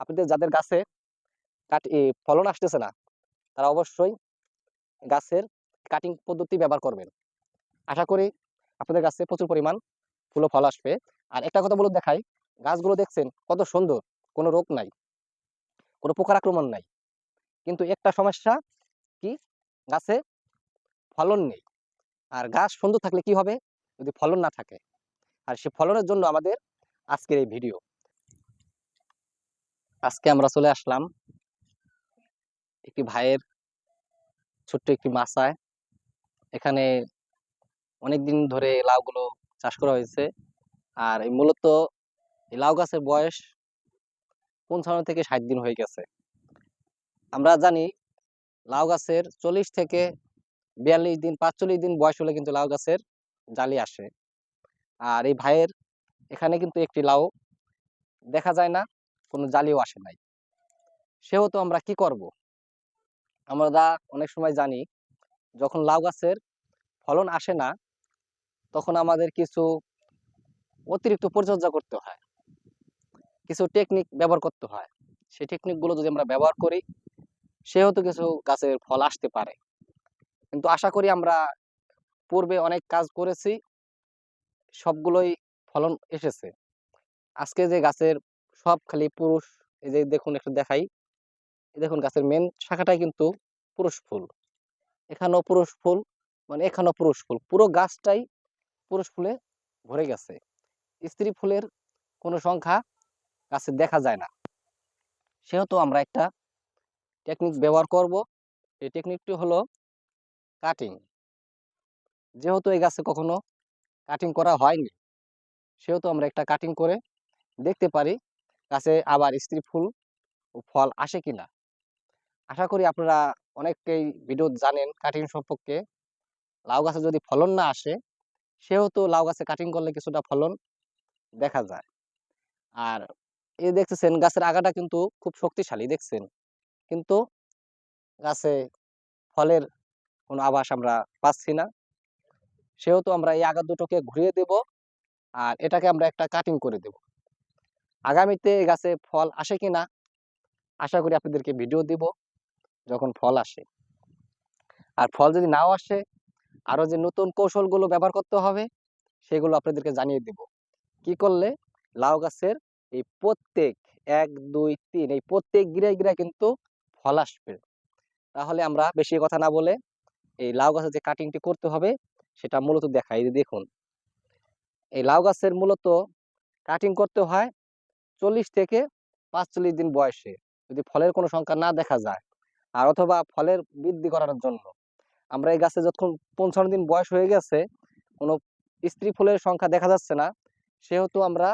আপনাদের যাদের গাছে কাট ফলন আসতেছে না, তারা অবশ্যই গাছের কাটিং পদ্ধতি ব্যবহার করবেন। আশা করি আপনাদের গাছে প্রচুর পরিমাণ ফুল ফল আসবে। আর একটা কথা বলে দেখাই, গাছগুলো দেখছেন কত সুন্দর, কোনো রোগ নাই, কোনো পোকার আক্রমণ নাই। কিন্তু একটা সমস্যা কি, গাছে ফলন নেই। আর গাছ সুন্দর থাকলে কি হবে? যদি ফলন না থাকে। আর সে ফলনের জন্য আমাদের আজকের এই ভিডিও। আজকে আমরা চলে আসলাম একটি ভাইয়ের ছোট্ট একটি মাছায়। এখানে অনেক দিন ধরে লাউগুলো চাষ করা হয়েছে। আর এই মূলত এই লাউ গাছের বয়স পঞ্চান্ন থেকে ষাট দিন হয়ে গেছে। আমরা জানি লাউ গাছের চল্লিশ থেকে বিয়াল্লিশ দিন, পাঁচচল্লিশ দিন বয়স হলে কিন্তু লাউ গাছের জালি আসে। আর এই ভাইয়ের এখানে কিন্তু একটি লাউ দেখা যায় না। কোনো জালিও আসে নাই। সেহেতু আমরা কি করব? আমরা অনেক সময় জানি, যখন লাউ গাছের ফলন আসে না, তখন আমাদের কিছু অতিরিক্ত পরিচর্যা করতে হয়। কিছু টেকনিক ব্যবহার করতে হয়। সেই টেকনিকগুলো যদি আমরা ব্যবহার করি, সেহেতু কিছু গাছের ফল আসতে পারে। কিন্তু আশা করি আমরা পূর্বে অনেক কাজ করেছি, সবগুলোই ফলন এসেছে। আজকে যে গাছের সব খালি পুরুষ, এই যে দেখুন একটু দেখাই। দেখুন গাছের মেন শাখাটাই কিন্তু পুরুষ ফুল। এখানেও পুরুষ ফুল মানে এখানেও পুরুষ ফুল। পুরো গাছটাই পুরুষ ফুলে ভরে গেছে। স্ত্রী ফুলের কোনো সংখ্যা গাছে দেখা যায় না। সেহেতু আমরা একটা টেকনিক ব্যবহার করব। এই টেকনিকটি হলো কাটিং যেহেতু এই গাছে কখনো কাটিং করা হয়নি, সেহেতু আমরা একটা কাটিং করে দেখতে পারি গাছে আবার স্ত্রী ফুল ও ফল আসে কিনা? আশা করি আপনারা অনেকেই ভিডিও জানেন কাটিং সম্পর্কে। লাউ গাছে যদি ফলন না আসে, সেহেতু লাউ গাছে কাটিং করলে কিছুটা ফলন দেখা যায়। আর এই দেখতেছেন গাছের আগাটা কিন্তু খুব শক্তিশালী, দেখছেন? কিন্তু গাছে ফলের কোনো আভাস আমরা পাচ্ছি না। সেহেতু আমরা এই আগা দুটোকে ঘুরিয়ে দেব আর এটাকে আমরা একটা কাটিং করে দেব। আগামীতে গাছে ফল আসে কিনা আশা করি আপনাদেরকে ভিডিও দিব যখন ফল আসে। আর ফল যদি নাও আসে, আরও যে নতুন কৌশলগুলো ব্যবহার করতে হবে, সেগুলো আপনাদেরকে জানিয়ে দিব। কি করলে? লাউ গাছের এই প্রত্যেক এক, দুই, তিন, এই প্রত্যেক গিরায় গিরায় কিন্তু ফল আসবে। তাহলে আমরা বেশি কথা না বলে এই লাউ গাছের যে কাটিংটি করতে হবে, সেটা মূলত দেখাই। দেখুন, এই লাউ গাছের মূলত কাটিং করতে হয় চল্লিশ থেকে পাঁচচল্লিশ দিন বয়সে যদি ফলের কোনো সংখ্যা না দেখা যায় আর অথবা ফলের বৃদ্ধি করানোর জন্য। আমরা এই গাছে যখন পঞ্চান্ন দিন বয়স হয়ে গেছে, কোনো স্ত্রী ফুলের সংখ্যা দেখা যাচ্ছে না। সেহেতু আমরা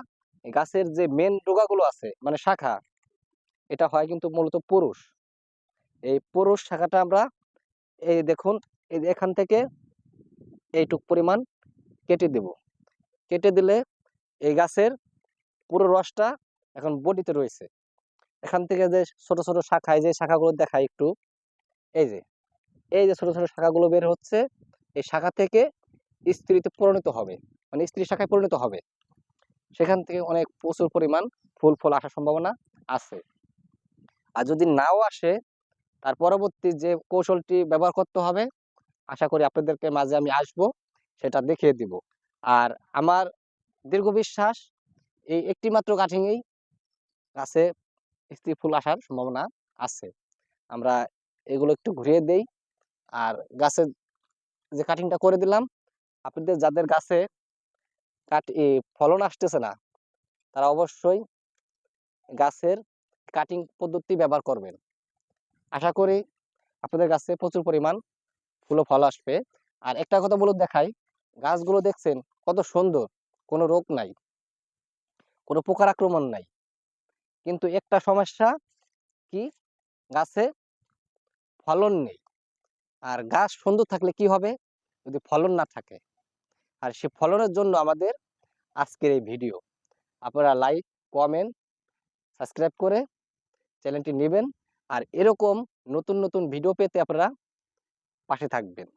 গাছের যে মেন ডোগাগুলো আছে মানে শাখা, এটা হয় কিন্তু মূলত পুরুষ। এই পুরুষ শাখাটা আমরা এই দেখুন এখান থেকে এইটুক পরিমাণ কেটে দেব। কেটে দিলে এই গাছের পুরো রসটা এখন বডিতে রয়েছে। এখান থেকে যে ছোট ছোট শাখায় যে শাখাগুলো দেখায় একটু, এই যে এই যে ছোট ছোট শাখাগুলো বের হচ্ছে, এই শাখা থেকে স্ত্রীতে পরিণত হবে। মানে স্ত্রী শাখায় পরিণত হবে। সেখান থেকে অনেক প্রচুর পরিমাণ ফুল ফল আসার সম্ভাবনা আছে। আর যদি নাও আসে, তার পরবর্তী যে কৌশলটি ব্যবহার করতে হবে, আশা করি আপনাদেরকে মাঝে আমি আসব, সেটা দেখিয়ে দিব। আর আমার দীর্ঘ বিশ্বাস, এই একটি মাত্র কাঠিংয়েই গাছে স্ত্রী ফুল আসার সম্ভাবনা আছে। আমরা এগুলো একটু ঘুরিয়ে দেই। আর গাছের যে কাটিংটা করে দিলাম, আপনাদের যাদের গাছে কাট ফলন আসতেছে না, তারা অবশ্যই গাছের কাটিং পদ্ধতি ব্যবহার করবেন। আশা করি আপনাদের গাছে প্রচুর পরিমাণ ফুল ফল আসবে। আর একটা কথা বলে দেখাই, গাছগুলো দেখছেন কত সুন্দর, কোনো রোগ নাই, কোনো পোকার আক্রমণ নাই। কিন্তু একটা সমস্যা কি? গাছে ফলন নেই। আর গাছ সুন্দর থাকলে কি হবে? যদি ফলন না থাকে। আর সে ফলনের জন্য আমাদের আজকের এই ভিডিও। আপনারা লাইক কমেন্ট সাবস্ক্রাইব করে চ্যানেলটি নেবেন। আর এরকম নতুন নতুন ভিডিও পেতে আপনারা পাশে থাকবেন।